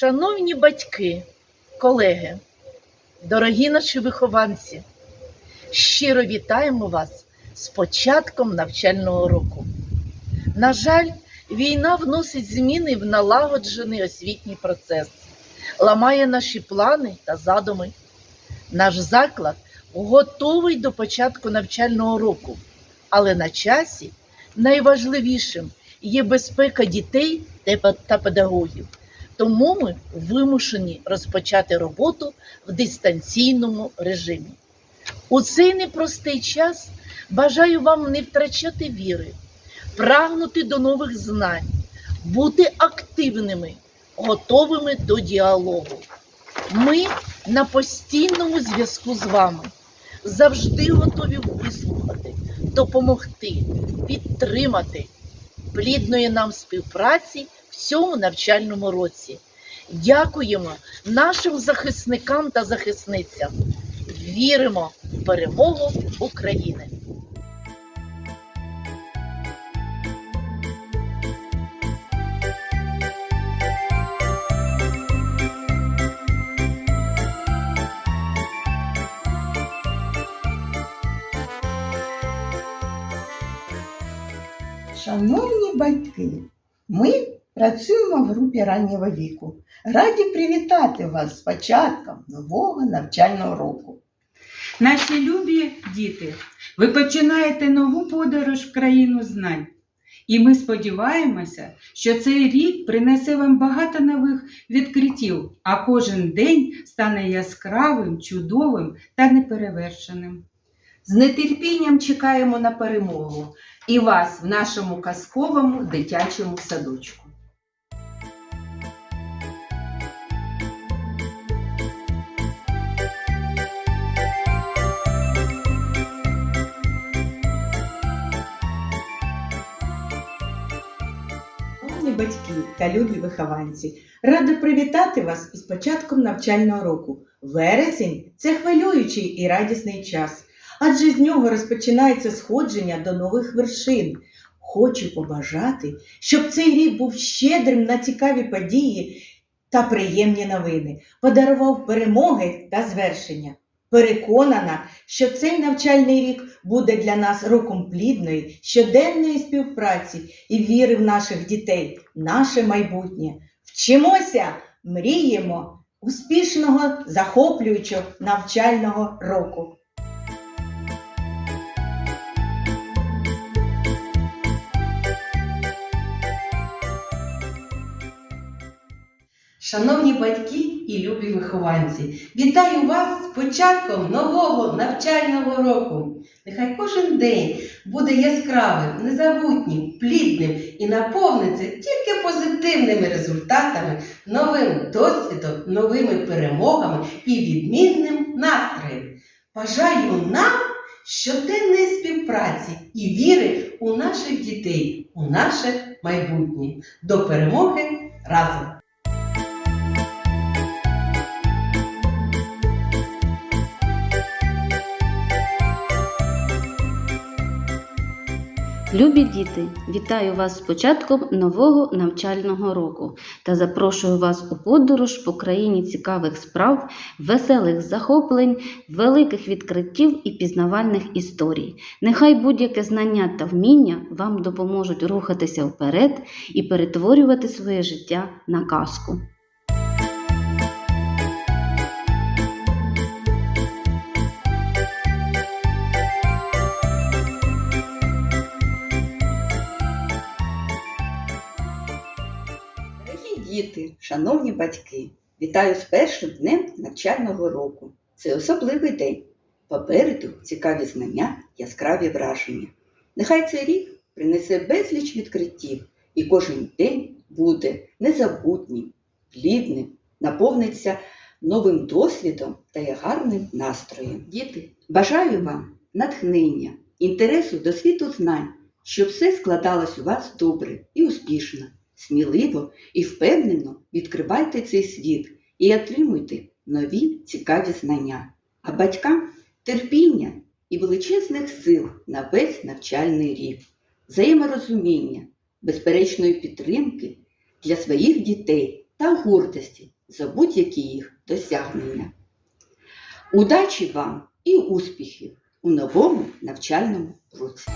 Шановні батьки, колеги, дорогі наші вихованці, щиро вітаємо вас з початком навчального року. На жаль, війна вносить зміни в налагоджений освітній процес, ламає наші плани та задуми. Наш заклад готовий до початку навчального року, але на часі найважливішим є безпека дітей та педагогів. Тому ми вимушені розпочати роботу в дистанційному режимі. У цей непростий час бажаю вам не втрачати віри, прагнути до нових знань, бути активними, готовими до діалогу. Ми на постійному зв'язку з вами, завжди готові вислухати, допомогти, підтримати плідної нам співпраці в цьому навчальному році. Дякуємо нашим захисникам та захисницям. Віримо в перемогу України. Шановні батьки, ми працюємо в групі раннього віку. Раді привітати вас з початком нового навчального року. Наші любі діти, ви починаєте нову подорож в країну знань. І ми сподіваємося, що цей рік принесе вам багато нових відкриттів, а кожен день стане яскравим, чудовим та неперевершеним. З нетерпінням чекаємо на перемогу і вас в нашому казковому дитячому садочку. Шановні батьки та любі вихованці, рада привітати вас із початком навчального року. Вересень це хвилюючий і радісний час, адже з нього розпочинається сходження до нових вершин. Хочу побажати, щоб цей рік був щедрим на цікаві події та приємні новини, подарував перемоги та звершення. Переконана, що цей навчальний рік буде для нас роком плідної, щоденної співпраці і віри в наших дітей, наше майбутнє. Вчимося, мріємо успішного, захоплюючого навчального року. Шановні батьки і любі вихованці, вітаю вас з початком нового навчального року. Нехай кожен день буде яскравим, незабутнім, плідним і наповниться тільки позитивними результатами, новим досвідом, новими перемогами і відмінним настроєм. Бажаю нам щоденної співпраці і віри у наших дітей, у наше майбутнє. До перемоги разом! Любі діти, вітаю вас з початком нового навчального року та запрошую вас у подорож по країні цікавих справ, веселих захоплень, великих відкриттів і пізнавальних історій. Нехай будь-яке знання та вміння вам допоможуть рухатися вперед і перетворювати своє життя на казку. Діти, шановні батьки, вітаю з першим днем навчального року. Це особливий день. Попереду цікаві знання, яскраві враження. Нехай цей рік принесе безліч відкриттів, і кожен день буде незабутнім, плідним, наповниться новим досвідом та гарним настроєм. Діти, бажаю вам натхнення, інтересу до світу знань, щоб все складалось у вас добре і успішно. Сміливо і впевнено відкривайте цей світ і отримуйте нові цікаві знання. А батькам терпіння і величезних сил на весь навчальний рік, взаєморозуміння, безперечної підтримки для своїх дітей та гордості за будь-які їх досягнення. Удачі вам і успіхів у новому навчальному році!